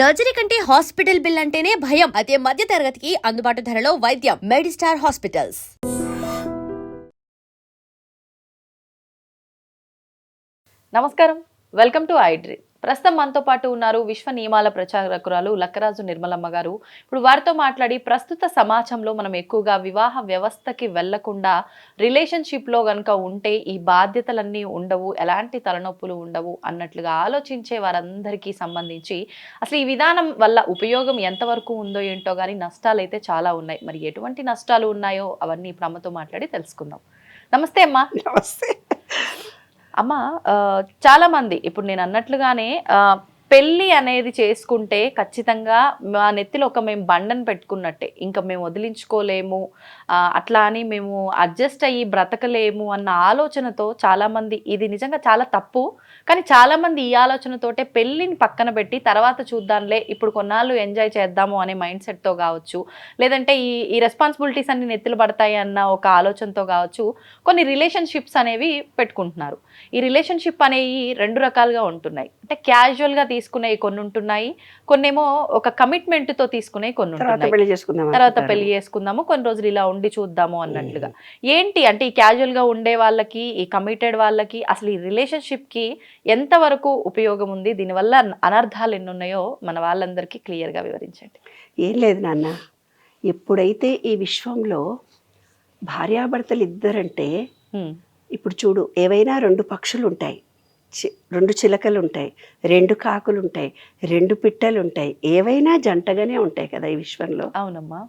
Surgery కంటే hospital bill అంటేనే భయం. అదే మధ్య తరగతికి అందుబాటు ధరలో వైద్యం. Medistar hospitals. నమస్కారం. వెల్కమ్ టు ఐడ్రీ ప్రస్తుతం మనతో పాటు ఉన్నారు విశ్వ నియమాల ప్రచారకురాలు లక్కరాజు నిర్మలమ్మ గారు. ఇప్పుడు వారితో మాట్లాడి ప్రస్తుత సమాజంలో మనం ఎక్కువగా వివాహ వ్యవస్థకి వెళ్ళకుండా రిలేషన్షిప్లో గనుక ఉంటే ఈ బాధ్యతలన్నీ ఉండవు ఎలాంటి తలనొప్పులు ఉండవు అన్నట్లుగా ఆలోచించే వారందరికీ సంబంధించి అసలు ఈ విధానం వల్ల ఉపయోగం ఎంతవరకు ఉందో ఏంటో కానీ నష్టాలు అయితే చాలా ఉన్నాయి. మరి ఎటువంటి నష్టాలు ఉన్నాయో అవన్నీ ఇప్పుడు అమ్మతో మాట్లాడి తెలుసుకుందాం. నమస్తే అమ్మా. నమస్తే. అమ్మ ఆ, చాలా మంది ఇప్పుడు నేను అన్నట్లుగానే ఆ, పెళ్ళి అనేది చేసుకుంటే ఖచ్చితంగా మా నెత్తిలో ఒక మేము బండను పెట్టుకున్నట్టే. ఇంకా మేము వదిలించుకోలేము. అట్లా అని మేము అడ్జస్ట్ అయ్యి బ్రతకలేము అన్న ఆలోచనతో చాలామంది ఇది నిజంగా చాలా తప్పు. కానీ చాలామంది ఈ ఆలోచనతోటే పెళ్ళిని పక్కన పెట్టి తర్వాత చూద్దాంలే ఇప్పుడు కొన్నాళ్ళు ఎంజాయ్ చేద్దాము అనే మైండ్ సెట్తో కావచ్చు. లేదంటే ఈ ఈ రెస్పాన్సిబిలిటీస్ అన్ని నెత్తులు పడతాయి అన్న ఒక ఆలోచనతో కావచ్చు. కొన్ని రిలేషన్షిప్స్ అనేవి పెట్టుకుంటున్నారు. ఈ రిలేషన్షిప్ అనేవి రెండు రకాలుగా ఉంటున్నాయి. అంటే క్యాజువల్గా తీసుకునేవి కొన్ని ఉంటున్నాయి కొన్నేమో ఒక కమిట్మెంట్తో తీసుకునేవి కొన్ని ఉంటున్నాయి తర్వాత. పెళ్ళి చేసుకుందాము. కొన్ని రోజులు ఇలా ఉండి చూద్దాము అన్నట్లుగా. ఏంటి అంటే ఈ క్యాజువల్గా ఉండే వాళ్ళకి ఈ కమిటెడ్ వాళ్ళకి అసలు ఈ రిలేషన్షిప్కి ఎంత వరకు ఉపయోగం ఉంది? దీనివల్ల అనర్థాలు ఎన్ని ఉన్నాయో మన వాళ్ళందరికీ క్లియర్గా వివరించండి. ఏం లేదు నాన్న. ఎప్పుడైతే ఈ విశ్వంలో భార్యాభర్తలు ఇద్దరంటే. ఇప్పుడు చూడు ఏవైనా రెండు పక్షులు ఉంటాయి రెండు చిలకలు ఉంటాయి రెండు కాకులు ఉంటాయి రెండు పిట్టలు ఉంటాయి ఏవైనా జంటగానే ఉంటాయి కదా ఈ విశ్వంలో అవునమ్మా?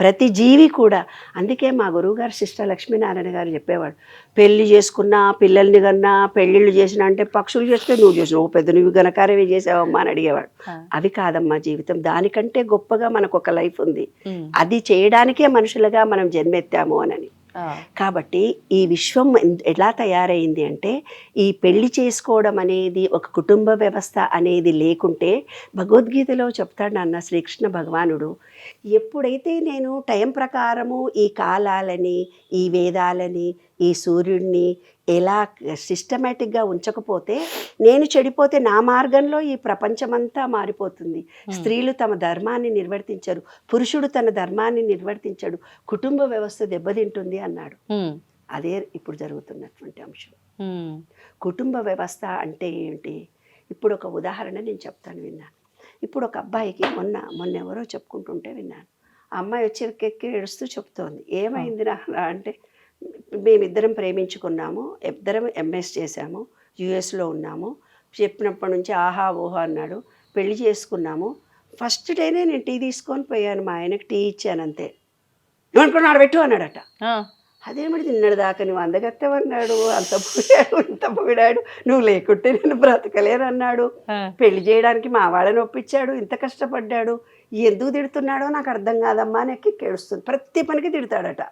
ప్రతి జీవి కూడా అందుకే మా గురువుగారు సిస్టర్ లక్ష్మీనారాయణ గారు చెప్పేవాడు పెళ్ళి చేసుకున్నా పిల్లల్ని కన్నా పెళ్ళిళ్ళు చేసినా అంటే పక్షులు చేస్తే నువ్వు చేసినావు "ఓ పెద్ద నువ్వు గనకారమే చేసావమ్మా అని అడిగేవాడు. అవి కాదమ్మా జీవితం దానికంటే గొప్పగా మనకు ఒక లైఫ్ ఉంది. అది చేయడానికే మనుషులుగా మనం జన్మెత్తాము అనని ఆ. కాబట్టి ఈ విశ్వం ఎలా తయారైంది అంటే ఈ పెళ్ళి చేసుకోవడం అనేది ఒక కుటుంబ వ్యవస్థ అనేది లేకుంటే భగవద్గీతలో చెప్తాడు నాన్న శ్రీకృష్ణ భగవానుడు ఎప్పుడైతే నేను టైం ప్రకారము ఈ కాలాలని ఈ వేదాలని ఈ సూర్యుడిని ఎలా సిస్టమేటిక్గా ఉంచకపోతే నేను చెడిపోతే నా మార్గంలో ఈ ప్రపంచమంతా మారిపోతుంది. స్త్రీలు తమ ధర్మాన్ని నిర్వర్తించరు. పురుషుడు తన ధర్మాన్ని నిర్వర్తించడు. కుటుంబ వ్యవస్థ దెబ్బతింటుంది అన్నాడు. అదే ఇప్పుడు జరుగుతున్నటువంటి అంశం. కుటుంబ వ్యవస్థ అంటే ఏంటి? ఇప్పుడు ఒక ఉదాహరణ నేను చెప్తాను విన్నాను. ఇప్పుడు ఒక అబ్బాయికి మొన్న మొన్న ఎవరో చెప్పుకుంటుంటే విన్నాను. అమ్మాయి వచ్చి ఎక్కి ఏడుస్తూ చెప్తోంది. ఏమైంది రా అంటే మేమిద్దరం ప్రేమించుకున్నాము ఇద్దరం ఎంఎస్ చేశాము యుఎస్లో ఉన్నాము. చెప్పినప్పటి నుంచి ఆహా ఓహో అన్నాడు. పెళ్ళి చేసుకున్నాము. ఫస్ట్ డేనే నేను టీ తీసుకొని పోయాను మా ఆయనకి టీ ఇచ్చాను అంతే. ఏమనుకున్నాడు పెట్టు అన్నాడట. అదేమిటి తిన్నాడు దాకా? నువ్వు అందగత్తవన్నాడు అంత పొగిడాడు ఇంత పొగిడాడు నువ్వు లేకుంటే నేను బ్రతకలేను అన్నాడు. ఆ. పెళ్ళి చేయడానికి మా వాళ్ళని ఒప్పించాడు ఇంత కష్టపడ్డాడు. ఎందుకు తిడుతున్నాడో నాకు అర్థం కాదమ్మా అని ఎక్కి కేడుస్తుంది ప్రతి పనికి తిడతాడట.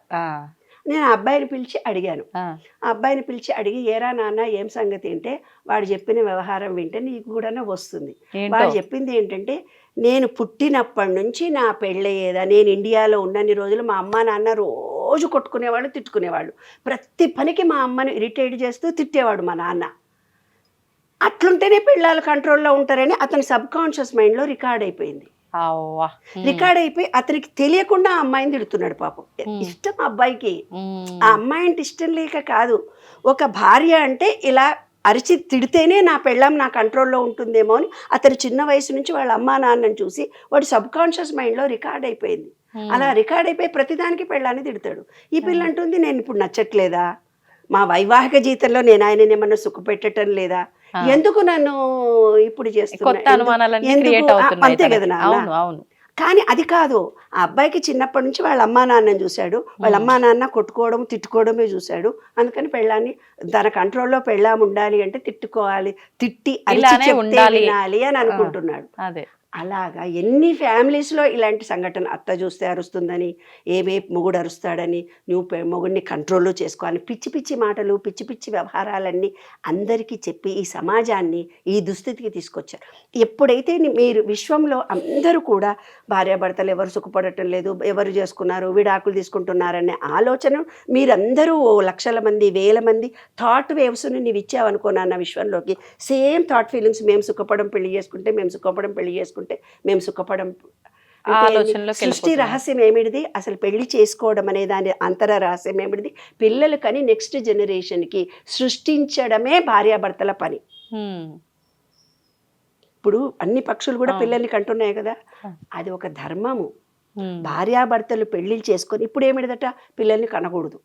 నేను అబ్బాయిని పిలిచి అడిగాను. ఆ. అబ్బాయిని పిలిచి అడిగి ఏరా నాన్న ఏం సంగతి? అంటే వాడు చెప్పిన వ్యవహారం వింటే నీకు కూడా వస్తుంది. ఏంటో? వాడు చెప్పింది ఏంటంటే నేను పుట్టినప్పటి నుంచి నా పెళ్ళయ్యేదా? నేను ఇండియాలో ఉన్నన్ని రోజులు మా అమ్మ నాన్న రోజు కొట్టుకునేవాళ్ళు తిట్టుకునేవాళ్ళు. ప్రతి పనికి మా అమ్మను ఇరిటేట్ చేస్తూ తిట్టేవాడు మా నాన్న. అట్లుంటేనే పిల్లలు కంట్రోల్లో ఉంటారని అతని సబ్ కాన్షియస్ మైండ్లో రికార్డ్ అయిపోయింది. రికార్డ్ అయిపోయి అతనికి తెలియకుండా ఆ అమ్మాయిని తిడుతున్నాడు పాపం. ఇష్టం అబ్బాయికి. ఆ అమ్మాయి అంటే ఇష్టం లేక కాదు. ఒక భార్య అంటే ఇలా అరిచి తిడితేనే నా పెళ్ళాం నా కంట్రోల్లో ఉంటుందేమో అని అతను చిన్న వయసు నుంచి వాళ్ళ అమ్మా నాన్నని చూసి వాడు సబ్ కాన్షియస్ మైండ్లో రికార్డ్ అయిపోయింది. అలా రికార్డ్ అయిపోయి ప్రతిదానికి పెళ్ళాన్ని తిడతాడు. ఈ పిల్ల అంటుంది నేను ఇప్పుడు నచ్చట్లేదా? మా వైవాహిక జీవితంలో నేను ఆయనని ఏమన్నా సుఖ పెట్టడం లేదా. ఎందుకు నన్ను ఇప్పుడు చేస్తున్నా? కొత్త ఎందుకు- అనుమానాలన్నీ ఎందుకు? క్రియేట్ ఆ, అవుతున్నాయి అంతే. కదా. నాన్న? అవును అవును. కానీ అది కాదు. ఆ అబ్బాయికి చిన్నప్పటి నుంచి వాళ్ళ అమ్మా నాన్నని చూశాడు. వాళ్ళ అమ్మా నాన్న కొట్టుకోవడం తిట్టుకోవడమే చూశాడు. అందుకని పెళ్ళాన్ని తన కంట్రోల్లో పెళ్ళాం ఉండాలి అంటే తిట్టుకోవాలి. తిట్టి అరిచి చెప్తే ఉండాలి. వినాలి అని అనుకుంటున్నాడు. అలాగా ఎన్ని ఫ్యామిలీస్లో ఇలాంటి సంఘటన అత్త చూస్తే అరుస్తుందని ఏమే మొగుడు అరుస్తాడని నువ్వు పె- మొగుడిని కంట్రోల్లో చేసుకోవాలని పిచ్చి పిచ్చి మాటలు పిచ్చి పిచ్చి వ్యవహారాలన్నీ అందరికీ చెప్పి ఈ సమాజాన్ని ఈ దుస్థితికి తీసుకొచ్చారు. ఎప్పుడైతే మీరు విశ్వంలో అందరూ కూడా భార్యాభర్తలు ఎవరు సుఖపడటం లేదు ఎవరు చేసుకున్నారు విడాకులు తీసుకుంటున్నారనే ఆలోచన మీరందరూ ఓ లక్షల మంది వేల మంది థాట్ వేవ్స్ని నీవు ఇచ్చావనుకో నాన్న విశ్వంలోకి సేమ్ థాట్ ఫీలింగ్స్ మేము సుఖపడం పెళ్ళి చేసుకుంటే మేము సుఖపడం పెళ్ళి చేసుకుంటే మేము సుఖపడం సృష్టి. రహస్యం ఏమిటిది అసలు పెళ్ళి చేసుకోవడం అనే దాని అంతర రహస్యం ఏమిటిది పిల్లలు కానీ నెక్స్ట్ జనరేషన్కి సృష్టించడమే భార్యాభర్తల పని. ఇప్పుడు అన్ని పక్షులు కూడా. పిల్లల్ని కంటున్నాయి కదా. అది ఒక ధర్మము. భార్యాభర్తలు పెళ్ళిళ్ళు చేసుకొని ఇప్పుడు ఏమిటిదట పిల్లల్ని కనకూడదు.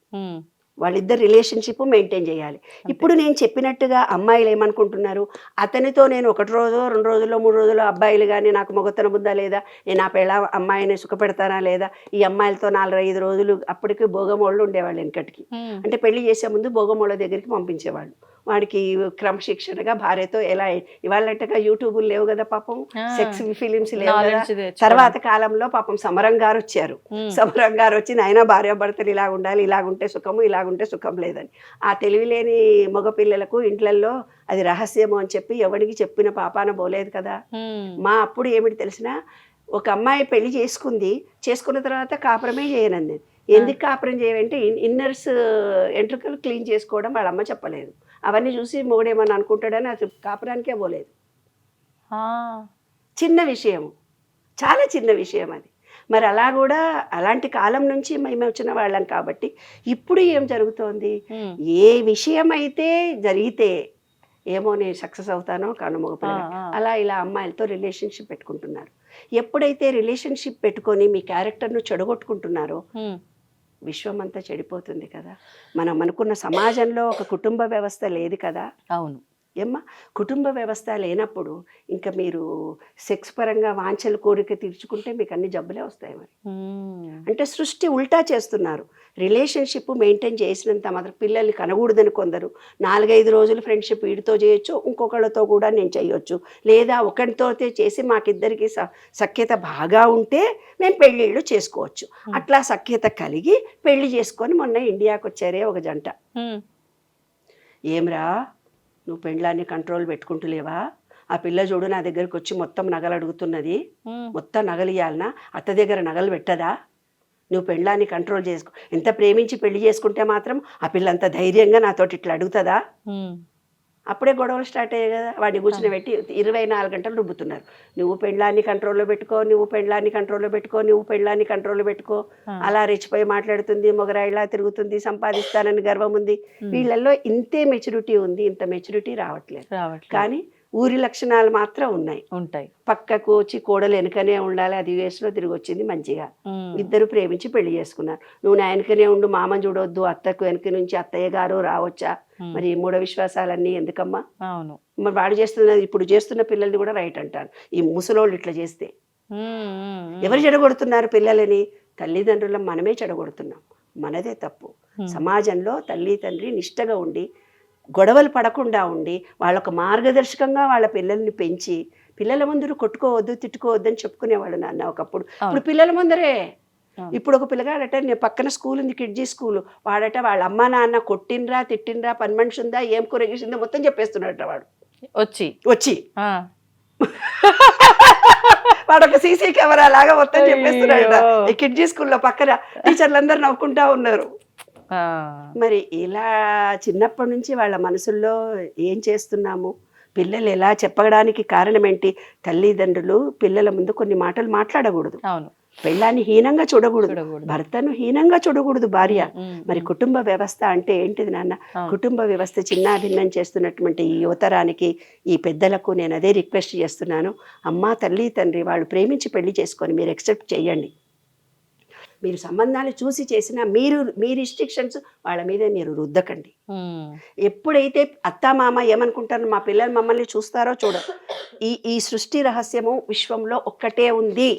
వాళ్ళిద్దరు రిలేషన్షిప్ మెయింటైన్ చేయాలి. ఇప్పుడు నేను చెప్పినట్టుగా అమ్మాయిలు ఏమనుకుంటున్నారు? అతనితో నేను ఒకటి రోజు రెండు రోజుల్లో మూడు రోజుల్లో అబ్బాయిలు కానీ నాకు మొగతన బుద్ధ లేదా? నేను ఆ పెళ్ళ అమ్మాయిని సుఖపెడతానా లేదా? ఈ అమ్మాయిలతో నాలుగు ఐదు రోజులు అప్పటికి భోగమోళ్ళు ఉండేవాళ్ళు వెనకటికి. అంటే పెళ్ళి చేసే ముందు భోగమోళ్ళ దగ్గరికి పంపించేవాళ్ళు. వాడికి క్రమశిక్షణగా భార్యతో ఎలా ఇవాళట్టుగా యూట్యూబ్ లేవు కదా పాపం. సెక్స్ ఫిలిమ్స్ లేవు కదా. తర్వాత కాలంలో పాపం సమరం గారు వచ్చారు. సమరం గారు వచ్చి నాయన భార్యాభర్తలు ఇలా ఉండాలి ఇలాగుంటే సుఖము ఇలాగుంటే సుఖం లేదని ఆ తెలివి లేని మగపిల్లలకు ఇంట్లల్లో అది రహస్యము అని చెప్పి ఎవరికి చెప్పిన పాపాన పోలేదు కదా. మా అప్పుడు ఏమిటి తెలిసిన ఒక అమ్మాయి పెళ్ళి చేసుకుంది చేసుకున్న తర్వాత కాపురమే చేయనంది ఎందుకు కాపురం చేయమంటే ఇన్నర్స్ ఎంట్రుకలు క్లీన్ చేసుకోవడం వాళ్ళ అమ్మ చెప్పలేదు అవన్నీ చూసి మొగుడేమని అనుకుంటాడని అసలు కాపురానికే పోలేదు. చిన్న విషయం చాలా చిన్న విషయం అది మరి అలా కూడా అలాంటి కాలం నుంచి మేము వచ్చిన వాళ్ళం కాబట్టి ఇప్పుడు ఏం జరుగుతోంది. ఏ విషయం అయితే జరిగితే ఏమో నేను సక్సెస్ అవుతానో కాను మగ ఆ, పిల్లగా. ఆ. అలా ఇలా అమ్మాయిలతో రిలేషన్షిప్ పెట్టుకుంటున్నారు ఎప్పుడైతే రిలేషన్షిప్ పెట్టుకొని మీ క్యారెక్టర్ను చెడగొట్టుకుంటున్నారో. విశ్వం అంతా చెడిపోతుంది కదా. మనం అనుకున్న సమాజంలో ఒక కుటుంబ వ్యవస్థ లేదు కదా. అవును. ఏమ్మా? కుటుంబ వ్యవస్థ లేనప్పుడు ఇంకా మీరు సెక్స్ పరంగా వాంఛల కోరిక తీర్చుకుంటే మీకు అన్ని జబ్బులే వస్తాయి మరి. అంటే సృష్టి ఉల్టా చేస్తున్నారు. రిలేషన్షిప్ మెయింటైన్ చేసినంత మాత్రం పిల్లల్ని కనకూడదని కొందరు నాలుగైదు రోజులు ఫ్రెండ్షిప్ వీడితో చేయొచ్చు ఇంకొకళ్ళతో కూడా నేను చేయొచ్చు. లేదా ఒకరితో చేసి మాకిద్దరికి స- సఖ్యత బాగా ఉంటే మేము పెళ్ళిళ్ళు చేసుకోవచ్చు. అట్లా సఖ్యత కలిగి పెళ్ళి చేసుకొని మొన్న ఇండియాకి వచ్చారే ఒక జంట. ఏమ్రా? నువ్వు పెళ్ళాన్ని కంట్రోల్ పెట్టుకుంటులేవా? ఆ పిల్ల చూడు నా దగ్గరికి వచ్చి మొత్తం నగలు అడుగుతున్నది. మొత్తం నగలు ఇవ్వాలనా అత్త దగ్గర నగలు పెట్టదా? నువ్వు పెళ్ళాన్ని కంట్రోల్ చేసుకో. ఎంత ప్రేమించి పెళ్ళి చేసుకుంటే మాత్రం ఆ పిల్ల అంత ధైర్యంగా నాతోటి ఇట్లా అడుగుతుందా. అప్పుడే గొడవలు స్టార్ట్ అయ్యాయి కదా. వాడిని కూర్చుని పెట్టి ఇరవై నాలుగు గంటలు రుబ్బుతున్నారు. నువ్వు పెళ్ళాన్ని కంట్రోల్లో పెట్టుకో నువ్వు పెళ్ళాన్ని కంట్రోల్లో పెట్టుకో నువ్వు పెళ్ళాన్ని కంట్రోల్లో పెట్టుకో. అలా రెచ్చిపోయి మాట్లాడుతుంది మొగరాయిలా తిరుగుతుంది సంపాదిస్తానని గర్వం ఉంది. వీళ్ళల్లో ఇంతే మెచ్యూరిటీ ఉంది ఇంత మెచ్యూరిటీ రావట్లేదు. కానీ ఊరి లక్షణాలు మాత్రం ఉన్నాయి. ఉంటాయి. పక్కకు వచ్చి కోడలు వెనుకనే ఉండాలి అది వేసులో తిరిగి వచ్చింది మంచిగా. ఇద్దరు ప్రేమించి పెళ్ళి చేసుకున్నారు. నువ్వు నా వెనకనే ఉండు మామని చూడొద్దు అత్తకు వెనక నుంచి అత్తయ్య గారు రావచ్చా. మరి మూఢ విశ్వాసాలన్నీ ఎందుకమ్మా? అవును. మరి వాడు చేస్తున్న ఇప్పుడు చేస్తున్న పిల్లల్ని కూడా రైట్ అంటాను ఈ ముసలోళ్ళు ఇట్లా చేస్తే. ఎవరు చెడగొడుతున్నారు పిల్లలని? తల్లిదండ్రులం మనమే చెడగొడుతున్నాం. మనదే తప్పు. సమాజంలో తల్లి తండ్రి నిష్టగా ఉండి గొడవలు పడకుండా ఉండి వాళ్ళొక మార్గదర్శకంగా వాళ్ళ పిల్లల్ని పెంచి పిల్లల ముందర కొట్టుకోవద్దు తిట్టుకోవద్దు అని చెప్పుకునేవాడు నాన్న ఒకప్పుడు. ఇప్పుడు పిల్లల ముందరే. ఇప్పుడు ఒక పిల్లగాడట నేను పక్కన స్కూల్ ఉంది కిడ్జీ స్కూల్. వాడట వాళ్ళ అమ్మ నాన్న కొట్టినరా తిట్టినరా పని మనిషి ఉందా ఏం కూర చేసిందో మొత్తం చెప్పేస్తున్నాడట వాడు. వచ్చి. వచ్చి. వాడు ఒక సీసీ కెమెరా లాగా మొత్తం చెప్పేస్తున్నాడట. కిడ్జీ స్కూల్లో పక్కన టీచర్లందరూ నవ్వుకుంటా ఉన్నారు. మరి ఇలా చిన్నప్పటి నుంచి వాళ్ళ మనసుల్లో ఏం చేస్తున్నాము? పిల్లలు ఎలా చెప్పడానికి కారణం ఏంటి? తల్లిదండ్రులు పిల్లల ముందు కొన్ని మాటలు మాట్లాడకూడదు. అవును. పెళ్ళాన్ని హీనంగా చూడకూడదు. భర్తను హీనంగా చూడకూడదు భార్య. మరి కుటుంబ వ్యవస్థ అంటే ఏంటిది నాన్న. కుటుంబ వ్యవస్థ చిన్నాభిన్నం చేస్తున్నటువంటి ఈ యువతరానికి ఈ పెద్దలకు నేను అదే రిక్వెస్ట్ చేస్తున్నాను. అమ్మ తల్లి తండ్రి వాళ్ళు ప్రేమించి పెళ్ళి చేసుకొని మీరు ఎక్సెప్ట్ చేయండి. మీరు సంబంధాలు చూసి చేసినా మీరు మీ రిస్ట్రిక్షన్స్ వాళ్ళ మీద మీరు రుద్దకండి. ఎప్పుడైతే అత్త మామ ఏమనుకుంటారో మా పిల్లలు మమ్మల్ని చూస్తారో చూడరు. ఈ ఈ సృష్టి రహస్యము విశ్వంలో ఒక్కటే ఉంది.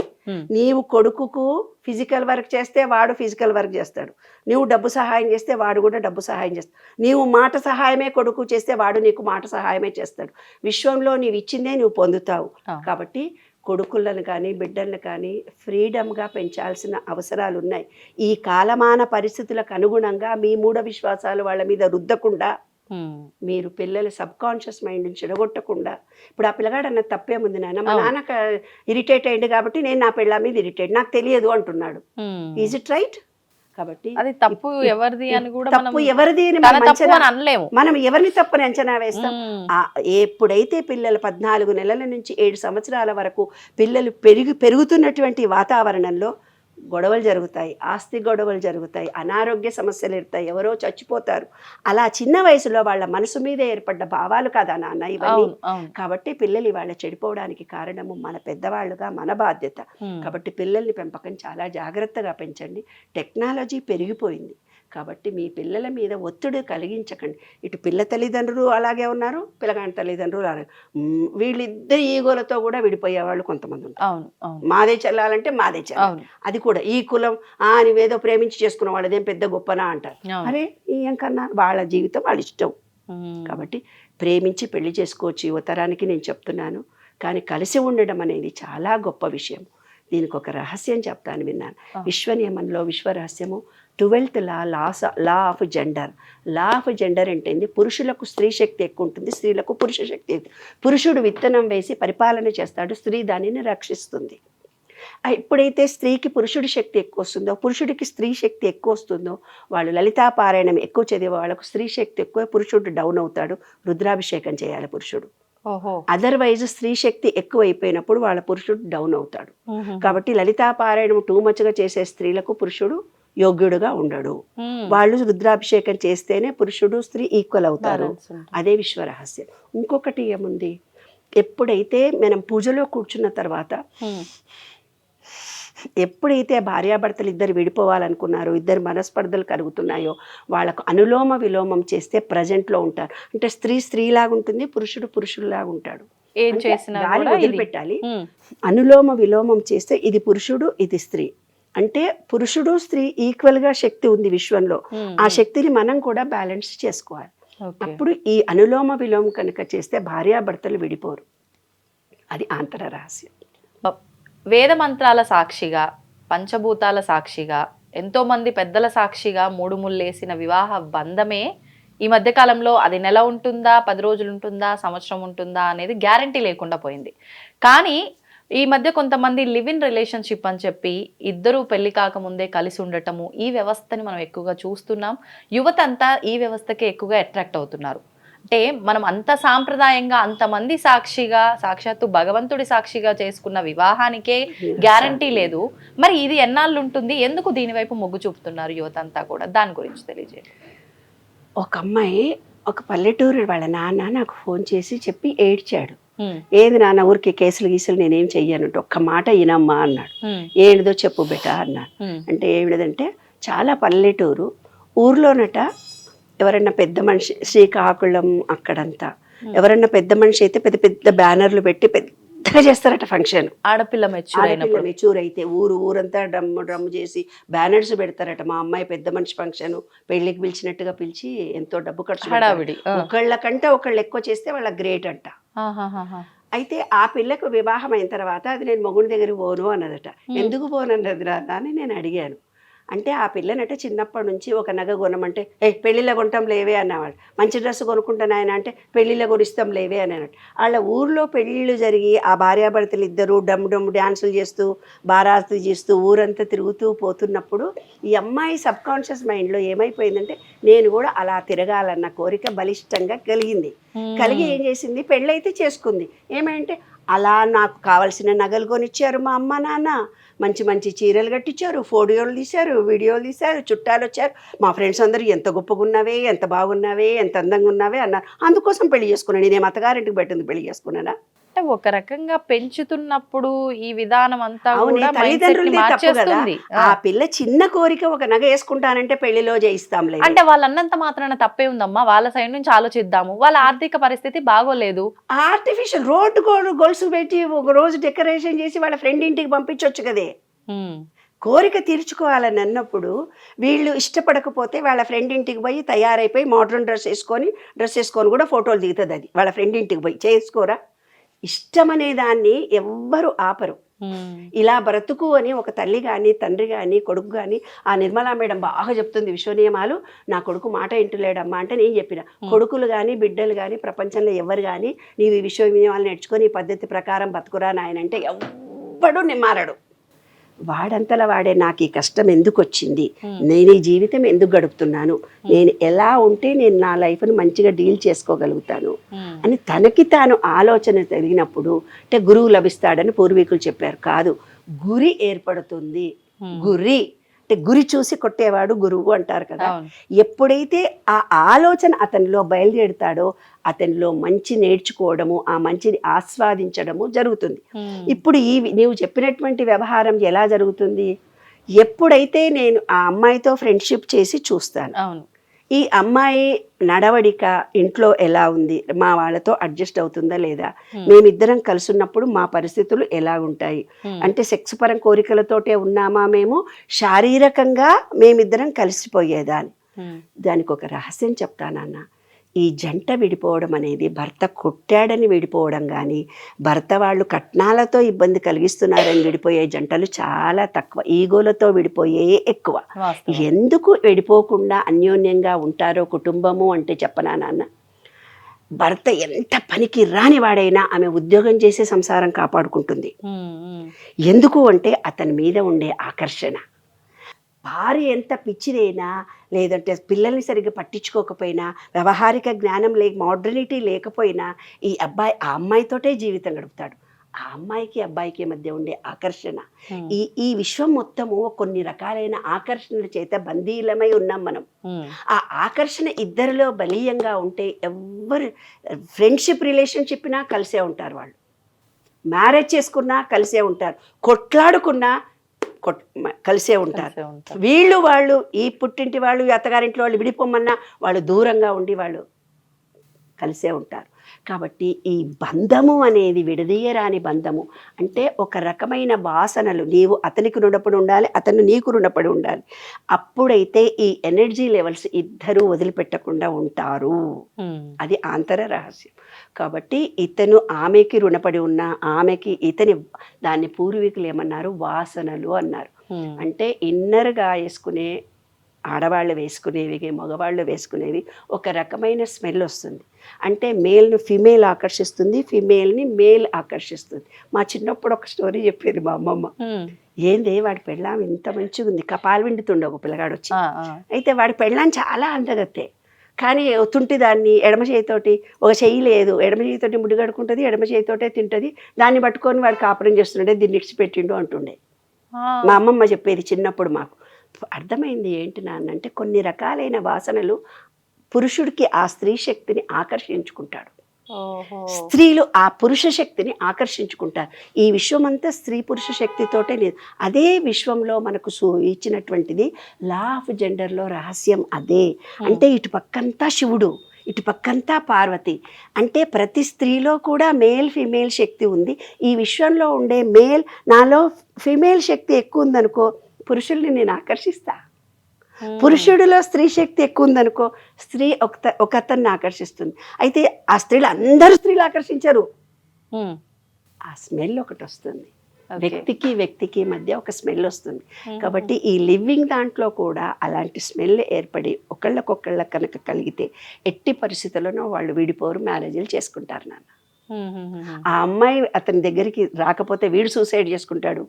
నీవు కొడుకుకు ఫిజికల్ వర్క్ చేస్తే వాడు ఫిజికల్ వర్క్ చేస్తాడు. నీవు డబ్బు సహాయం చేస్తే వాడు కూడా డబ్బు సహాయం చేస్తాడు. నీవు మాట సహాయమే కొడుకు చేస్తే వాడు నీకు మాట సహాయమే చేస్తాడు. విశ్వంలో నీవు ఇచ్చిందే నువ్వు పొందుతావు. కాబట్టి కొడుకులను కానీ బిడ్డలను కానీ ఫ్రీడమ్గా పెంచాల్సిన అవసరాలు ఉన్నాయి ఈ కాలమాన పరిస్థితులకు అనుగుణంగా మీ మూఢ విశ్వాసాలు వాళ్ళ మీద రుద్దకుండా. మీరు పిల్లల సబ్ కాన్షియస్ మైండ్ని చెడగొట్టకుండా ఇప్పుడు ఆ పిల్లగాడు అన్న తప్పేముంది నాన్న మా. నాన్న ఇరిటేట్ అయ్యింది కాబట్టి నేను నా పిల్ల మీద ఇరిటేట్ నాకు తెలియదు అంటున్నాడు. ఈజ్ ఇట్ రైట్ కాబట్టి అది తప్పు ఎవరిది అని కూడా తప్పు ఎవరిది అని అనలేము. మనం ఎవరిని తప్పని అంచనా వేస్తాం? ఎప్పుడైతే పిల్లలు పద్నాలుగు నెలల నుంచి ఏడు సంవత్సరాల వరకు పిల్లలు పెరిగి పెరుగుతున్నటువంటి వాతావరణంలో గొడవలు జరుగుతాయి ఆస్తి గొడవలు జరుగుతాయి అనారోగ్య సమస్యలు ఎడతాయి ఎవరో చచ్చిపోతారు. అలా చిన్న వయసులో వాళ్ళ మనసు మీద ఏర్పడ్డ భావాలు కదా నాన్న ఇవన్నీ? కాబట్టి పిల్లలు ఇవాళ చెడిపోవడానికి కారణము మన పెద్దవాళ్ళుగా మన బాధ్యత. కాబట్టి పిల్లల్ని పెంపకం చాలా జాగ్రత్తగా పెంచండి. టెక్నాలజీ పెరిగిపోయింది. కాబట్టి మీ పిల్లల మీద ఒత్తిడి కలిగించకండి. ఇటు పిల్ల తల్లిదండ్రులు అలాగే ఉన్నారు పిల్లగాని తల్లిదండ్రులు అలాగే. వీళ్ళిద్దరు ఈగోలతో కూడా విడిపోయే వాళ్ళు కొంతమంది ఉంటారు. మాదే చెల్లాలంటే మాదే చెల్లాలి అది కూడా ఈ కులం ఆ నువ్వేదో ప్రేమించి చేసుకున్న వాళ్ళదేం పెద్ద గొప్పనా అంటారు. అరే ఏం కన్నా వాళ్ళ జీవితం వాళ్ళ ఇష్టం. కాబట్టి ప్రేమించి పెళ్ళి చేసుకోవచ్చు యువతరానికి నేను చెప్తున్నాను. కానీ కలిసి ఉండడం అనేది చాలా గొప్ప విషయం. దీనికి ఒక రహస్యం చెప్తాను విన్నాను. ఆ. విశ్వ నియమంలో విశ్వ రహస్యము twelfth law laws law of gender. Law of gender ఏంటంది పురుషులకు స్త్రీ శక్తి ఎక్కువ ఉంటుంది స్త్రీలకు పురుష శక్తి. పురుషుడు విత్తనం వేసి పరిపాలన చేస్తాడు స్త్రీ దానిని రక్షిస్తుంది. ఎప్పుడైతే స్త్రీకి పురుషుడి శక్తి ఎక్కువ వస్తుందో పురుషుడికి స్త్రీ శక్తి ఎక్కువ వస్తుందో వాళ్ళు లలితా పారాయణం ఎక్కువ చదివే వాళ్ళకు స్త్రీ శక్తి ఎక్కువ పురుషుడు డౌన్ అవుతాడు రుద్రాభిషేకం చేయాలి పురుషుడు. అదర్వైజ్ స్త్రీ శక్తి ఎక్కువ అయిపోయినప్పుడు వాళ్ళ పురుషుడు డౌన్ అవుతాడు. కాబట్టి లలితా పారాయణం టూ మచ్గా చేసే స్త్రీలకు పురుషుడు యోగ్యుడుగా ఉండడు. వాళ్ళు రుద్రాభిషేకం చేస్తేనే పురుషుడు స్త్రీ ఈక్వల్ అవుతారు. అదే విశ్వరహస్యం ఇంకొకటి ఏముంది? ఎప్పుడైతే మనం పూజలో కూర్చున్న తర్వాత. ఎప్పుడైతే భార్యాభర్తలు ఇద్దరు విడిపోవాలనుకున్నారో ఇద్దరు మనస్పర్ధలు కలుగుతున్నాయో వాళ్ళకు అనులోమ విలోమం చేస్తే ప్రజెంట్లో ఉంటారు. అంటే స్త్రీ స్త్రీలాగా ఉంటుంది పురుషుడు పురుషుడిలాగా ఉంటాడు. ఏం చేసినా వదిలిపెట్టాలి. అనులోమ విలోమం చేస్తే ఇది పురుషుడు ఇది స్త్రీ. అంటే పురుషుడు స్త్రీ ఈక్వల్గా శక్తి ఉంది విశ్వంలో. ఆ శక్తిని మనం కూడా బ్యాలెన్స్ చేసుకోవాలి. అప్పుడు ఈ అనులోమ విలోమం కనుక చేస్తే భార్యాభర్తలు విడిపోరు. అది ఆంతర రహస్యం. వేద మంత్రాల సాక్షిగా పంచభూతాల సాక్షిగా ఎంతో మంది పెద్దల సాక్షిగా మూడు ముళ్ళేసిన వివాహ బంధమే ఈ మధ్య కాలంలో అది నెల ఉంటుందా పది రోజులు ఉంటుందా సంవత్సరం ఉంటుందా అనేది గ్యారంటీ లేకుండా పోయింది. కానీ ఈ మధ్య కొంతమంది లివ్ ఇన్ రిలేషన్షిప్ అని చెప్పి ఇద్దరూ పెళ్ళి కాకముందే కలిసి ఉండటము ఈ వ్యవస్థని మనం ఎక్కువగా చూస్తున్నాం. యువత అంతా ఈ వ్యవస్థకే ఎక్కువగా అట్రాక్ట్ అవుతున్నారు. అంటే మనం అంత సాంప్రదాయంగా అంతమంది సాక్షిగా సాక్షాత్తు భగవంతుడి సాక్షిగా చేసుకున్న వివాహానికే గ్యారంటీ లేదు. మరి ఇది ఎన్నాళ్ళు ఉంటుంది ఎందుకు దీని వైపు మొగ్గు చూపుతున్నారు యువత అంతా కూడా? దాని గురించి తెలియజేయండి. ఒక అమ్మాయి ఒక పల్లెటూరు వాళ్ళ నాన్న నాకు ఫోన్ చేసి చెప్పి ఏడ్చాడు. ఏది నాన్న ఊరికి కేసులు గీసులు నేనేం చెయ్యను? ఒక్క మాట ఈనమ్మా అన్నాడు. ఏడిదో చెప్పు బెట అన్నాడు. అంటే ఏమిటంటే చాలా పల్లెటూరు ఊర్లోనట ఎవరన్నా పెద్ద మనిషి శ్రీకాకుళం అక్కడంతా. ఎవరన్నా పెద్ద మనిషి అయితే పెద్ద పెద్ద బ్యానర్లు పెట్టి పెద్దగా చేస్తారట ఫంక్షన్ ఆడపిల్ల మెచ్యూర్ అయినప్పుడు. మెచ్యూర్ అయితే ఊరు ఊరంతా డ్రమ్ము డ్రమ్ము చేసి బ్యానర్స్ పెడతారట. మా అమ్మాయి పెద్ద మనిషి ఫంక్షన్ పెళ్ళికి పిలిచినట్టుగా పిలిచి ఎంతో డబ్బు ఖర్చు. హడావిడి. ఒకళ్ళ కంటే ఒకళ్ళు ఎక్కువ చేస్తే వాళ్ళ గ్రేట్ అంట. అయితే ఆ పిల్లకు వివాహం అయిన తర్వాత అది నేను మొగుడి దగ్గరికి పోను అన్నదట. ఎందుకు పోను అన్నది అని నేను అడిగాను. అంటే ఆ పిల్లనట చిన్నప్పటి నుంచి ఒక నగ కొనమంటే ఏ పెళ్ళిళ్ళ కొంటాం లేవే అన్నవాడు. మంచి డ్రెస్ కొనుక్కుంటాను ఆయన అంటే పెళ్ళిళ్ళ కొనిస్తాం లేవే అని అన్నాడు వాళ్ళ ఊర్లో పెళ్ళిళ్ళు జరిగి ఆ భార్యాభర్తలు ఇద్దరు డమ్ డమ్ డ్యాన్సులు చేస్తూ బారాతు చేస్తూ ఊరంతా తిరుగుతూ పోతున్నప్పుడు ఈ అమ్మాయి సబ్ కాన్షియస్ మైండ్లో ఏమైపోయిందంటే నేను కూడా అలా తిరగాలన్న కోరిక బలిష్టంగా కలిగింది. కలిగి ఏం చేసింది? పెళ్ళైతే చేసుకుంది. ఏమంటే అలా నాకు కావలసిన నగలు కొనిచ్చారు మా అమ్మ నాన్న. మంచి మంచి చీరలు కట్టించారు ఫోటోలు తీశారు వీడియోలు తీశారు చుట్టాలు వచ్చారు. మా ఫ్రెండ్స్ అందరూ ఎంత గొప్పగా ఉన్నావే ఎంత బాగున్నావే ఎంత అందంగా ఉన్నావే అన్నారు. అందుకోసం పెళ్ళి చేసుకున్నాను. నేను అత్తగారింటికి పెట్టింది పెళ్ళి చేసుకున్నానా? అంటే ఒక రకంగా పెంచుతున్నప్పుడు ఈ విధానం అంతా తల్లిదండ్రులది ఆ పిల్ల చిన్న కోరిక ఒక నగ వేసుకుంటానంటే పెళ్ళిలో జయిస్తాంలే. అంటే వాళ్ళు అన్నంత మాత్రాన తప్పే ఉందమ్మా. వాళ్ళ సైడ్ నుంచి ఆలోచిద్దాము. వాళ్ళ ఆర్థిక పరిస్థితి బాగోలేదు. ఆర్టిఫిషియల్ రోడ్డు గోలు గొలుసు పెట్టి ఒక రోజు డెకరేషన్ చేసి వాళ్ళ ఫ్రెండ్ ఇంటికి పంపించవచ్చు కదే. కోరిక తీర్చుకోవాలని అన్నప్పుడు వీళ్ళు ఇష్టపడకపోతే వాళ్ళ ఫ్రెండ్ ఇంటికి పోయి తయారైపోయి మోడర్న్ డ్రెస్ వేసుకొని డ్రెస్ వేసుకొని కూడా ఫోటోలు దిగుతుంది అది. వాళ్ళ ఫ్రెండ్ ఇంటికి పోయి. చేసుకోరా ఇష్టమనే దాన్ని ఎవ్వరు ఆపరు. ఇలా బ్రతుకు అని ఒక తల్లి కానీ తండ్రి కానీ కొడుకు కానీ ఆ నిర్మలా మేడం బాగా చెప్తుంది విశ్వ నియమాలు నా కొడుకు మాట ఇంటలేడమ్మా అంటే నేను చెప్పిన. కొడుకులు కానీ బిడ్డలు కానీ ప్రపంచంలో ఎవరు కానీ నీవు ఈ విశ్వ నియమాలు నేర్చుకొని ఈ పద్ధతి ప్రకారం బతుకురా నాయనంటే ఎవ్వడు నిమ్మారడు. వాడంతల వాడే నాకు ఈ కష్టం ఎందుకు వచ్చింది. నేను ఈ జీవితం ఎందుకు గడుపుతున్నాను? నేను ఎలా ఉంటే నేను నా లైఫ్ని మంచిగా డీల్ చేసుకోగలుగుతాను? అని తనకి తాను ఆలోచన కలిగినప్పుడు అంటే గురువు లభిస్తాడని పూర్వీకులు చెప్పారు. కాదు గురి ఏర్పడుతుంది. గురి. అంటే గురి చూసి కొట్టేవాడు గురువు అంటారు కదా. ఎప్పుడైతే ఆ ఆలోచన అతనిలో బయలుదేరుతాడో అతనిలో మంచి నేర్చుకోవడము ఆ మంచిని ఆస్వాదించడము జరుగుతుంది. ఇప్పుడు ఈ నీవు చెప్పినటువంటి వ్యవహారం ఎలా జరుగుతుంది? ఎప్పుడైతే నేను ఆ అమ్మాయితో ఫ్రెండ్షిప్ చేసి చూస్తాను. అవును. ఈ అమ్మాయి నడవడిక ఇంట్లో ఎలా ఉంది? మా వాళ్ళతో అడ్జస్ట్ అవుతుందా లేదా. మేమిద్దరం కలుసున్నప్పుడు మా పరిస్థితులు ఎలా ఉంటాయి? అంటే సెక్స్ పరం కోరికలతోటే ఉన్నామా మేము? శారీరకంగా మేమిద్దరం కలిసిపోయేదాన్ని. ఉమ్, దానికి ఒక రహస్యం చెప్తానన్న ఈ జంట విడిపోవడం అనేది భర్త కొట్టాడని విడిపోవడం కానీ భర్త వాళ్ళు కట్నాలతో ఇబ్బంది కలిగిస్తున్నారని విడిపోయే జంటలు చాలా తక్కువ. ఈగోలతో విడిపోయే ఎక్కువ. ఎందుకు విడిపోకుండా అన్యోన్యంగా ఉంటారో కుటుంబము అంటే చెప్పనా నాన్న? భర్త ఎంత పనికి రాని వాడైనా ఆమె ఉద్యోగం చేసే సంసారం కాపాడుకుంటుంది. ఎందుకు అంటే అతని మీద ఉండే ఆకర్షణ. భార్య ఎంత పిచ్చిదైనా లేదంటే పిల్లల్ని సరిగ్గా పట్టించుకోకపోయినా వ్యవహారిక జ్ఞానం లేక మోడర్నిటీ లేకపోయినా ఈ అబ్బాయి ఆ అమ్మాయితోటే జీవితం గడుపుతాడు. ఆ అమ్మాయికి అబ్బాయికి మధ్య ఉండే ఆకర్షణ. ఈ ఈ విశ్వం మొత్తము కొన్ని రకాలైన ఆకర్షణల చేత బందీలమై ఉన్నాం మనం. ఆ ఆకర్షణ ఇద్దరిలో బలీయంగా ఉంటే ఎవ్వరు ఫ్రెండ్షిప్ రిలేషన్షిప్నా కలిసే ఉంటారు వాళ్ళు. మ్యారేజ్ చేసుకున్నా కలిసే ఉంటారు. కొట్లాడుకున్నా కలిసే ఉంటారు. వీళ్ళు వాళ్ళు ఈ పుట్టింటి వాళ్ళు అత్తగారింట్లో వాళ్ళు విడిపోమన్నా వాళ్ళు దూరంగా ఉండి వాళ్ళు కలిసే ఉంటారు కాబట్టి ఈ బంధము అనేది విడదీయరాని బంధము. అంటే ఒక రకమైన వాసనలు నీవు అతనికి రుణపడి ఉండాలి అతను నీకు రుణపడి ఉండాలి. అప్పుడైతే ఈ ఎనర్జీ లెవెల్స్ ఇద్దరూ వదిలిపెట్టకుండా ఉంటారు. అది ఆంతర రహస్యం. కాబట్టి ఇతను ఆమెకి రుణపడి ఉన్న ఆమెకి ఇతని దాన్ని పూర్వీకులు ఏమన్నారు? వాసనలు అన్నారు. అంటే ఇన్నర్గా వేసుకునే ఆడవాళ్ళు వేసుకునేవి మగవాళ్ళు వేసుకునేవి ఒక రకమైన స్మెల్ వస్తుంది. అంటే మేల్ను ఫిమేల్ ఆకర్షిస్తుంది ఫిమేల్ని మేల్ ఆకర్షిస్తుంది. మా చిన్నప్పుడు ఒక స్టోరీ చెప్పేది మా అమ్మమ్మ. ఏంది వాడి పెళ్ళాం ఇంత మంచిగా ఉంది కపాలు విండుతుండే ఒక పిల్లగాడు వచ్చి. అయితే వాడి పెళ్ళాం చాలా అందగత్తే. కానీ తుంటి దాన్ని ఎడమ చేయితోటి ఒక చెయ్యి లేదు ఎడమ చేయితోటి ముడి కడుకుంటుంది ఎడమ చేయితోటే తింటుంది. దాన్ని పట్టుకొని వాడు కాపురం చేస్తుండే దీన్ని ఇడిచిపెట్టిండు అంటుండే. మా అమ్మమ్మ చెప్పేది చిన్నప్పుడు మాకు. అర్థమైంది ఏంటి నాన్న అంటే కొన్ని రకాలైన వాసనలు పురుషుడికి ఆ స్త్రీ శక్తిని ఆకర్షించుకుంటాడు. స్త్రీలు ఆ పురుష శక్తిని ఆకర్షించుకుంటారు. ఈ విశ్వమంతా స్త్రీ పురుష శక్తితోటే లేదు. అదే విశ్వంలో మనకు సు ఇచ్చినటువంటిది లా ఆఫ్ జెండర్లో రహస్యం అదే. అంటే ఇటు పక్కంతా శివుడు ఇటు పక్కంతా పార్వతి. అంటే ప్రతి స్త్రీలో కూడా మేల్ ఫిమేల్ శక్తి ఉంది. ఈ విశ్వంలో ఉండే మేల్ నాలో ఫిమేల్ శక్తి ఎక్కువ ఉందనుకో పురుషుల్ని నేను ఆకర్షిస్తా. ఉమ్, పురుషుడిలో స్త్రీ శక్తి ఎక్కువ ఉందనుకో స్త్రీ ఒక ఒక అతన్ని ఆకర్షిస్తుంది. అయితే ఆ స్త్రీలు అందరూ స్త్రీలు ఆకర్షించరు. ఆ స్మెల్ ఒకటి వస్తుంది. వ్యక్తికి వ్యక్తికి మధ్య ఒక స్మెల్ వస్తుంది. కాబట్టి ఈ లివింగ్ దాంట్లో కూడా అలాంటి స్మెల్ ఏర్పడి ఒకళ్ళకొకళ్ళ కనుక కలిగితే ఎట్టి పరిస్థితుల్లోనూ వాళ్ళు విడిపోరు మ్యారేజీలు చేసుకుంటారు నాన్న. ఆ అమ్మాయి అతని దగ్గరికి రాకపోతే వీడు సూసైడ్ చేసుకుంటాడు.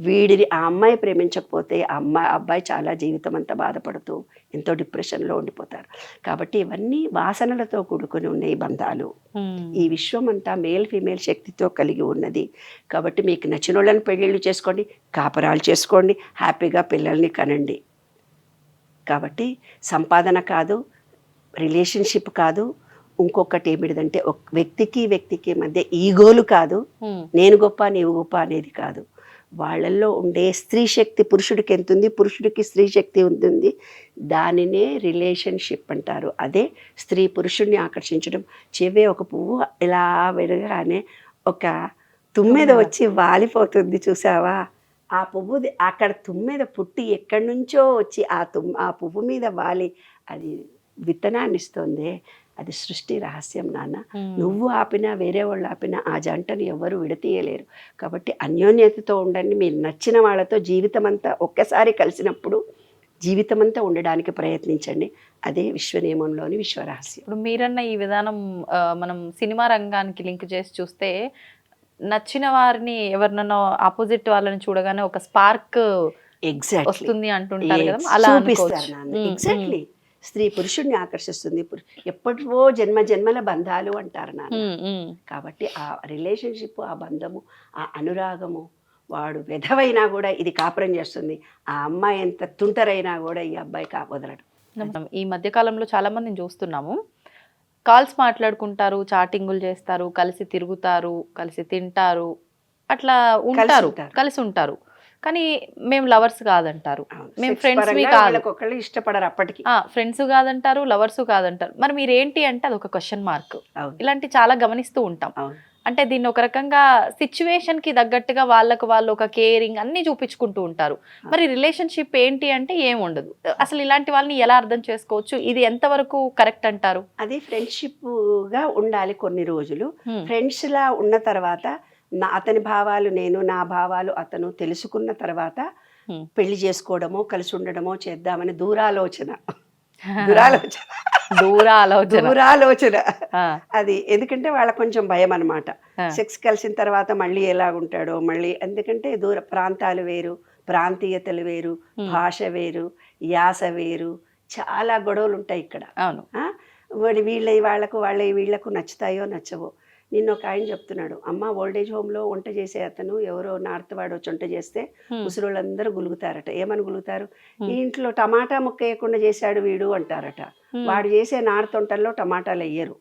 వీడిని ఆ అమ్మాయి ప్రేమించకపోతే ఆ అమ్మాయి అబ్బాయి చాలా జీవితం అంతా బాధపడుతూ ఎంతో డిప్రెషన్లో ఉండిపోతారు. కాబట్టి ఇవన్నీ వాసనలతో కూడుకొని ఉన్న ఈ బంధాలు. ఈ విశ్వం అంతా మేల్ ఫీమేల్ శక్తితో కలిగి ఉన్నది. కాబట్టి మీకు నచ్చిన వాళ్ళని పెళ్ళిళ్ళు చేసుకోండి కాపరాలు చేసుకోండి హ్యాపీగా పిల్లల్ని కనండి. కాబట్టి సంపాదన కాదు రిలేషన్షిప్ కాదు ఇంకొకటి ఏమిటిదంటే ఒక వ్యక్తికి వ్యక్తికి మధ్య ఈగోలు కాదు. నేను గొప్ప నీవు గొప్ప అనేది కాదు. వాళ్ళల్లో ఉండే స్త్రీ శక్తి పురుషుడికి ఎంత ఉంది? పురుషుడికి స్త్రీ శక్తి ఉంటుంది దానినే రిలేషన్షిప్ అంటారు. అదే స్త్రీ పురుషుడిని ఆకర్షించడం. చెవే ఒక పువ్వు ఇలా వెరగానే ఒక తుమ్మెద వచ్చి వాలిపోతుంది చూసావా? ఆ పువ్వు అక్కడ తుమ్మెద పుట్టి ఎక్కడి నుంచో వచ్చి ఆ తుమ్ ఆ పువ్వు మీద వాలి. అది విత్తనాన్ని ఇస్తుంది అది సృష్టి రహస్యం నాన్న. నువ్వు ఆపినా వేరే వాళ్ళు ఆపినా ఆ జంటను ఎవరు విడతీయలేరు. కాబట్టి అన్యోన్యతతో ఉండండి. మీరు నచ్చిన వాళ్ళతో జీవితం అంతా ఒక్కసారి కలిసినప్పుడు జీవితం అంతా ఉండడానికి ప్రయత్నించండి. అదే విశ్వనియమంలోని విశ్వరహస్యం. ఇప్పుడు మీరన్న ఈ విధానం మనం సినిమా రంగానికి లింక్ చేసి చూస్తే నచ్చిన వారిని ఎవరినైనా ఆపోజిట్ వాళ్ళని చూడగానే ఒక స్పార్క్ ఎగ్జాక్ట్లీ వస్తుంది అంటుంటారు కదా అలా ఎగ్జాక్ట్లీ స్త్రీ పురుషుడిని ఆకర్షిస్తుంది. ఎప్పటివో జన్మ జన్మల బంధాలు అంటారు నాన్న. కాబట్టి ఆ రిలేషన్షిప్ ఆ బంధము ఆ అనురాగము వాడు వెధవైనా కూడా ఇది కాపురం చేస్తుంది. ఆ అమ్మాయి ఎంత తుంటరైనా కూడా ఈ అబ్బాయి కా వదలడు. ఈ మధ్య కాలంలో చాలా మందిని చూస్తున్నాము. కాల్స్ మాట్లాడుకుంటారు చాటింగులు చేస్తారు కలిసి తిరుగుతారు కలిసి తింటారు అట్లా ఉంటారు. కలిసి ఉంటారు. కానీ మేము లవర్స్ కాదంటారు. మేము కాదు. వీళ్ళకొకళ్ళు ఇష్టపడరు అప్పటికి. ఫ్రెండ్స్ కాదంటారు లవర్స్ కాదంటారు. మరి మీరేంటి అంటే అది ఒక క్వశ్చన్ మార్క్ ఇలాంటి చాలా గమనిస్తూ ఉంటాం. అంటే దీన్ని ఒక రకంగా సిచ్యువేషన్కి తగ్గట్టుగా వాళ్ళకు వాళ్ళు ఒక కేరింగ్ అన్ని చూపించుకుంటూ ఉంటారు. మరి రిలేషన్షిప్ ఏంటి అంటే ఏం ఉండదు. అసలు ఇలాంటి వాళ్ళని ఎలా అర్థం చేసుకోవచ్చు? ఇది ఎంతవరకు కరెక్ట్ అంటారు? అది ఫ్రెండ్షిప్గా ఉండాలి కొన్ని రోజులు. ఫ్రెండ్స్ లా ఉన్న తర్వాత నా అతని భావాలు నేను నా భావాలు అతను తెలుసుకున్న తర్వాత. పెళ్ళి చేసుకోవడమో కలిసి ఉండడమో చేద్దామని దూరాలోచన. దురాలోచన. దూరాలోచన. ఆ, అది ఎందుకంటే వాళ్ళకి కొంచెం భయం అనమాట. సెక్స్ కలిసిన తర్వాత మళ్ళీ ఎలా ఉంటాడో మళ్ళీ ఎందుకంటే దూర ప్రాంతాలు వేరు ప్రాంతీయతలు వేరు. భాష వేరు యాస వేరు చాలా గొడవలు ఉంటాయి ఇక్కడ. అవును. వీళ్ళ వాళ్ళకు వాళ్ళ వీళ్ళకు నచ్చుతాయో నచ్చవో. నిన్న ఒక ఆయన చెప్తున్నాడు అమ్మ ఓల్డేజ్ హోమ్లో వంట చేసే అతను ఎవరో నార్త్ వాడు వచ్చి వంట చేస్తే. ముసలోళ్ళందరూ గులుగుతారట ఏమని గులుగుతారు. ఈ ఇంట్లో టమాటా ముక్క వేయకుండా చేశాడు వీడు అంటారట. వాడు చేసే నార్త్ వంటల్లో టమాటాలు వేయరు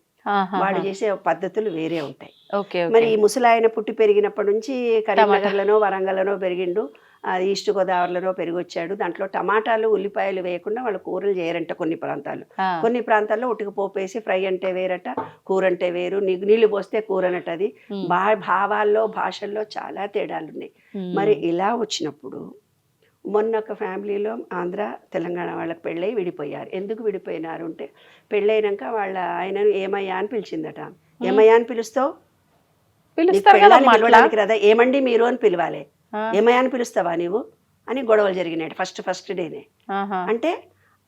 వాడు. చేసే పద్ధతులు వేరే ఉంటాయి మరి ఈ ముసలాయన పుట్టి పెరిగినప్పటి నుంచి కరీంనగర్లోనో వరంగల్లోనో పెరిగిండు ఈస్ట్ గోదావరిలోనో పెరిగొచ్చాడు. దాంట్లో టమాటాలు ఉల్లిపాయలు వేయకుండా వాళ్ళు కూరలు చేయరంట కొన్ని ప్రాంతాలు. కొన్ని ప్రాంతాల్లో ఉట్టుకు పోపేసి ఫ్రై అంటే వేరట కూర అంటే వేరు నీళ్ళు పోస్తే కూర అనట అది. హ్మ్. భా భావాల్లో భాషల్లో చాలా తేడాలు ఉన్నాయి. మరి ఇలా వచ్చినప్పుడు మొన్న ఒక ఫ్యామిలీలో ఆంధ్ర తెలంగాణ వాళ్ళకి పెళ్ళై విడిపోయారు. ఎందుకు విడిపోయినారు అంటే పెళ్ళైనాక వాళ్ళ ఆయనను ఏమయ్యా అని పిలిచిందట. ఏమయ్యా అని పిలుస్తావు? పిలుస్తారు కదా ఏమండి మీరు అని పిలవాలి. ఏమయ్యా అని పిలుస్తావా నీవు? అని గొడవలు జరిగినాయి ఫస్ట్ ఫస్ట్ డేనే. అంటే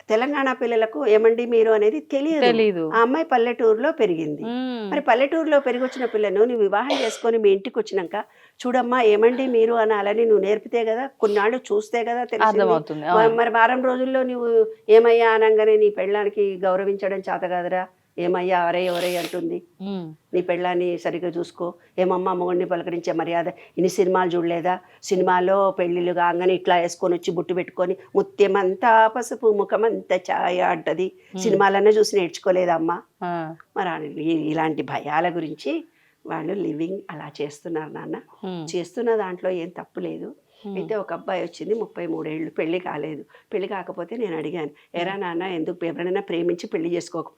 తెలంగాణ పిల్లలకు ఏమండి మీరు అనేది తెలియదు. ఆ అమ్మాయి పల్లెటూరులో పెరిగింది. మరి పల్లెటూరులో పెరిగి వచ్చిన పిల్లను నువ్వు వివాహం చేసుకొని మీ ఇంటికి వచ్చినాక చూడమ్మా ఏమండి మీరు అనాలని నువ్వు నేర్పితే కదా కొన్నాళ్ళు చూస్తే కదా అవును. మరి వారం రోజుల్లో నువ్వు ఏమయ్యా అనగానే నీ పెళ్ళానికి గౌరవించడం చేత కదరా? ఏమయ్యా అరే ఒరే అంటుంది. నీ పెళ్ళాన్ని సరిగ్గా చూసుకో. ఏమమ్మా మొగుడిని పలకరించే మర్యాద. ఇన్ని సినిమాలు చూడలేదా? సినిమాలో పెళ్ళిళ్ళు కాగానే ఇట్లా వేసుకొని వచ్చి బుట్టు పెట్టుకొని ముత్యమంతా పసుపు ముఖమంతా ఛాయ అంటది. సినిమాలన్నా చూసి నేర్చుకోలేదమ్మా. మరి ఇలాంటి భయాల గురించి వాళ్ళు లివింగ్ అలా చేస్తున్నారు నాన్న. చేస్తున్న దాంట్లో ఏం తప్పు లేదు. అయితే ఒక అబ్బాయి వచ్చింది ముప్పై మూడేళ్ళు పెళ్ళి కాలేదు. పెళ్ళి కాకపోతే నేను అడిగాను ఎరా నాన్న ఎందుకు? ఎవరైనా ప్రేమించి పెళ్ళి చేసుకోకు.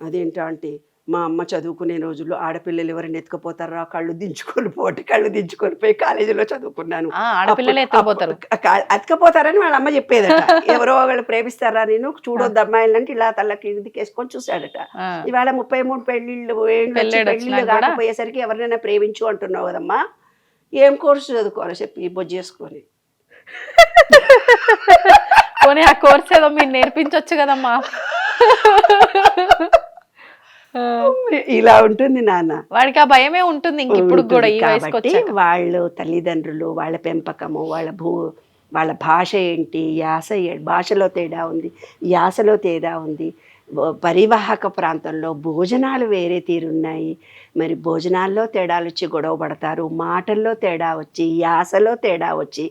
అదేంటా అంటే మా అమ్మ చదువుకునే రోజుల్లో ఆడపిల్లలు ఎవరైనా ఎత్తుకుపోతారా? కళ్ళు దించుకొని పోటీ కళ్ళు దించుకొని పోయి కాలేజీలో చదువుకున్నాను. ఆ, ఆడపిల్లలే ఎత్తుకుపోతారు. అతకపోతారని వాళ్ళ అమ్మ చెప్పేదట. ఎవరో ఒకళ్ళు ప్రేమిస్తారా నేను? చూడొద్దు అమ్మాయిలు అంటే ఇలా తల్లకి దిక్కేసుకొని చూశాడట. ఇవాళ ముప్పై మూడు వచ్చినా కూడా? కాకపోయేసరికి ఎవరినైనా ప్రేమించు అంటున్నావు కదమ్మా? ఏం కోర్సు చదువుకోవాలి చెప్పి బొజ్జు చేసుకొని? పోనీ ఆ కోర్స్ ఏదో మీరు నేర్పించవచ్చు కదమ్మా. ఇలా ఉంటుంది నాన్న. వాడికి ఆ భయమే ఉంటుంది ఇంక ఇప్పుడు కూడా ఈ వయసుకి కాబట్టి వచ్చాక వాళ్ళు తల్లిదండ్రులు వాళ్ళ పెంపకము వాళ్ళ భూ వాళ్ళ భాష ఏంటి యాస ఏ- భాషలో తేడా ఉంది యాసలో తేడా ఉంది. బ- పరివాహక ప్రాంతంలో భోజనాలు వేరే తీరున్నాయి. మరి భోజనాల్లో తేడాలు వచ్చి గొడవ పడతారు మాటల్లో తేడా వచ్చి యాసలో తేడా వచ్చి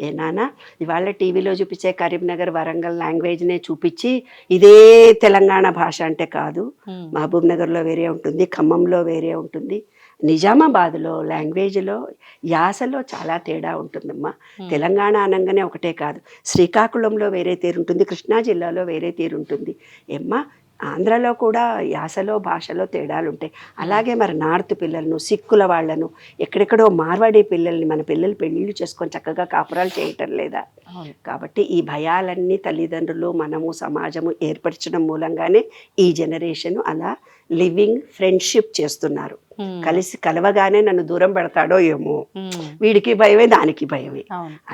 ఏ నాన్న ఇవాళ టీవీలో చూపించే కరీంనగర్ వరంగల్ లాంగ్వేజ్నే చూపించి ఇదే తెలంగాణ భాష అంటే కాదు. మహబూబ్ నగర్లో వేరే ఉంటుంది ఖమ్మంలో వేరే ఉంటుంది. నిజామాబాద్లో లాంగ్వేజ్లో యాసలో చాలా తేడా ఉంటుందమ్మా. తెలంగాణ అనగానే ఒకటే కాదు. శ్రీకాకుళంలో వేరే తీరు ఉంటుంది కృష్ణా జిల్లాలో వేరే తీరు ఉంటుంది. ఏమ్మా? ఆంధ్రలో కూడా యాసలో భాషలో తేడాలు ఉంటాయి అలాగే మరి నార్త్ పిల్లలను సిక్కుల వాళ్ళను ఎక్కడెక్కడో మార్వాడి పిల్లల్ని మన పిల్లలు పెళ్ళిళ్ళు చేసుకొని చక్కగా కాపురాలు చేయటం లేదా. కాబట్టి ఈ భయాలన్నీ తల్లిదండ్రులు మనము సమాజము ఏర్పరచడం మూలంగానే ఈ జనరేషన్ అలా లివింగ్ ఫ్రెండ్షిప్ చేస్తున్నారు. కలిసి కలవగానే నన్ను దూరం పెడతాడో ఏమో. వీడికి భయమే దానికి భయమే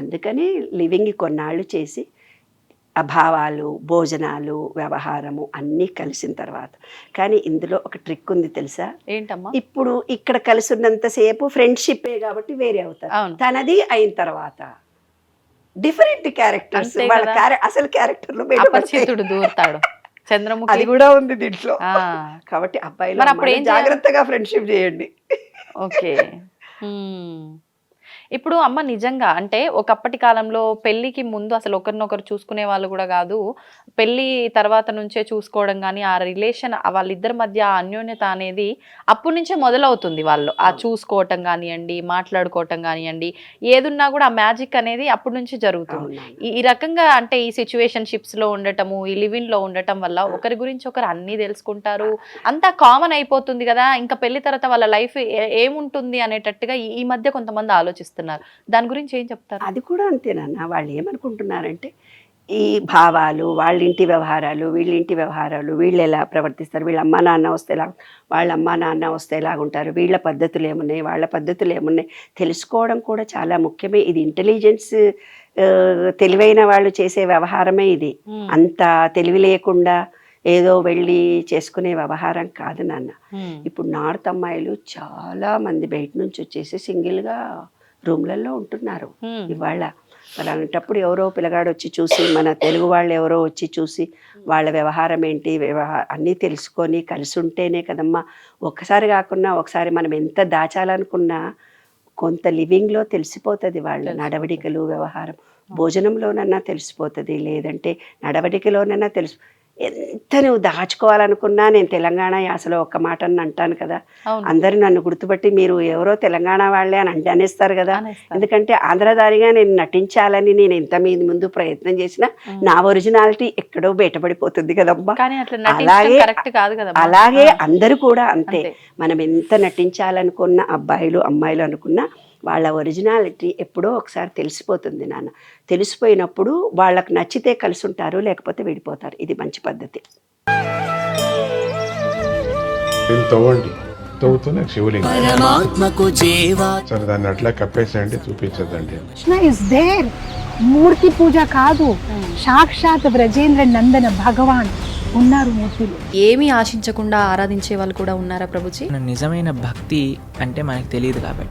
అందుకని లివింగ్ కొన్నాళ్ళు చేసి అభావాలు భోజనాలు వ్యవహారము అన్నీ కలిసిన తర్వాత. కానీ ఇందులో ఒక ట్రిక్ ఉంది తెలుసా? ఏంటమ్మా? ఇప్పుడు ఇక్కడ కలిసి ఉన్నంతసేపు ఫ్రెండ్షిప్పే కాబట్టి వేరే అవుతారు. తనది అయిన తర్వాత డిఫరెంట్ క్యారెక్టర్స్ వాళ్ళ అసలు క్యారెక్టర్లు దూరుతాడు. అది చంద్రముఖి కూడా ఉంది దీంట్లో. కాబట్టి అబ్బాయిలు జాగ్రత్తగా ఫ్రెండ్షిప్ చేయండి. ఓకే. ఇప్పుడు అమ్మ నిజంగా అంటే ఒకప్పటి కాలంలో పెళ్ళికి ముందు అసలు ఒకరినొకరు చూసుకునే వాళ్ళు కూడా కాదు. పెళ్ళి తర్వాత నుంచే చూసుకోవడం కానీ ఆ రిలేషన్ వాళ్ళిద్దరి మధ్య ఆ అన్యోన్యత అనేది అప్పటి నుంచే మొదలవుతుంది వాళ్ళు. ఆ. చూసుకోవటం కానివ్వండి మాట్లాడుకోవటం కానివ్వండి ఏదున్నా కూడా ఆ మ్యాజిక్ అనేది అప్పటి నుంచి జరుగుతుంది. ఈ రకంగా అంటే ఈ సిచ్యువేషన్షిప్స్లో ఉండటము ఈ లో ఉండటం వల్ల ఒకరి గురించి ఒకరు అన్ని తెలుసుకుంటారు. అంతా కామన్ అయిపోతుంది కదా. ఇంకా పెళ్ళి తర్వాత వాళ్ళ లైఫ్ ఏముంటుంది అనేటట్టుగా ఈ- మధ్య కొంతమంది ఆలోచిస్తున్నారు దాని గురించి ఏం చెప్తారు? అది కూడా అంతేనన్న వాళ్ళు ఏమనుకుంటున్నారంటే ఈ భావాలు వాళ్ళ ఇంటి వ్యవహారాలు వీళ్ళ ఇంటి వ్యవహారాలు వీళ్ళు ఎలా ప్రవర్తిస్తారు? వీళ్ళ అమ్మా నాన్న వస్తే ఎలా వాళ్ళ అమ్మా నాన్న వస్తే ఎలాగుంటారు? వీళ్ళ పద్ధతులు ఏమున్నాయి? వాళ్ళ పద్ధతులు ఏమున్నాయి? తెలుసుకోవడం కూడా చాలా ముఖ్యమే. ఇది ఇంటెలిజెన్స్ తెలివైన వాళ్ళు చేసే వ్యవహారమే ఇది. అంత తెలివి లేకుండా ఏదో వెళ్ళి చేసుకునే వ్యవహారం కాదు నాన్న. ఇప్పుడు నార్త్ అమ్మాయిలు చాలా మంది బయట నుంచి వచ్చేసి సింగిల్గా రూమ్లలో ఉంటున్నారు. ఇవాళ మరి అలాంటప్పుడు ఎవరో పిల్లగాడు వచ్చి చూసి మన తెలుగు వాళ్ళు ఎవరో వచ్చి చూసి వాళ్ళ వ్యవహారం ఏంటి వ్యవహార అన్నీ తెలుసుకొని కలిసి ఉంటేనే కదమ్మా ఒక్కసారి కాకుండా ఒకసారి మనం ఎంత దాచాలనుకున్నా కొంత లివింగ్లో తెలిసిపోతుంది వాళ్ళ. నడవడికలు వ్యవహారం భోజనంలోనన్నా తెలిసిపోతుంది లేదంటే నడవడికలోనన్నా తెలుసు ఎంత నువ్వు దాచుకోవాలనుకున్నా నేను తెలంగాణ యాసలో ఒక్క మాట అని అంటాను కదా. అందరూ నన్ను గుర్తుపట్టి మీరు ఎవరో తెలంగాణ వాళ్ళే అని అంటే అనేస్తారు కదా. ఎందుకంటే ఆంధ్రదారిగా నేను నటించాలని నేను ఎంత మీ ముందు ప్రయత్నం చేసినా. నా ఒరిజినాలిటీ ఎక్కడో బయటపడిపోతుంది కదమ్మా. అలాగే- అలాగే అందరూ కూడా అంతే. మనం ఎంత నటించాలనుకున్న అబ్బాయిలు అమ్మాయిలు అనుకున్నా వాళ్ళ ఒరిజినాలిటీ ఎప్పుడో ఒకసారి తెలిసిపోతుంది నాన్న. తెలిసిపోయినప్పుడు వాళ్ళకి నచ్చితే కలిసి ఉంటారు లేకపోతే విడిపోతారు. ఇది మంచి పద్ధతి. దీన్ని తవ్వండి. తవ్వుతూనే శివలింగం. పరమాత్మకు జీవా. సరే దాన్ని అట్లా కప్పేసేయండి చూపించదండి కృష్ణ ఇస్ దేర్ మూర్తి పూజ కాదు. సాక్షాత్ బ్రజేంద్ర నందన భగవాన్ ఉన్నారు మూర్తిలో. ఏమీ ఆశించకుండా ఆరాధించే వాళ్ళు కూడా ఉన్నారా ప్రభుజీ? నిజమైన భక్తి అంటే మనకు తెలియదు కాబట్టి.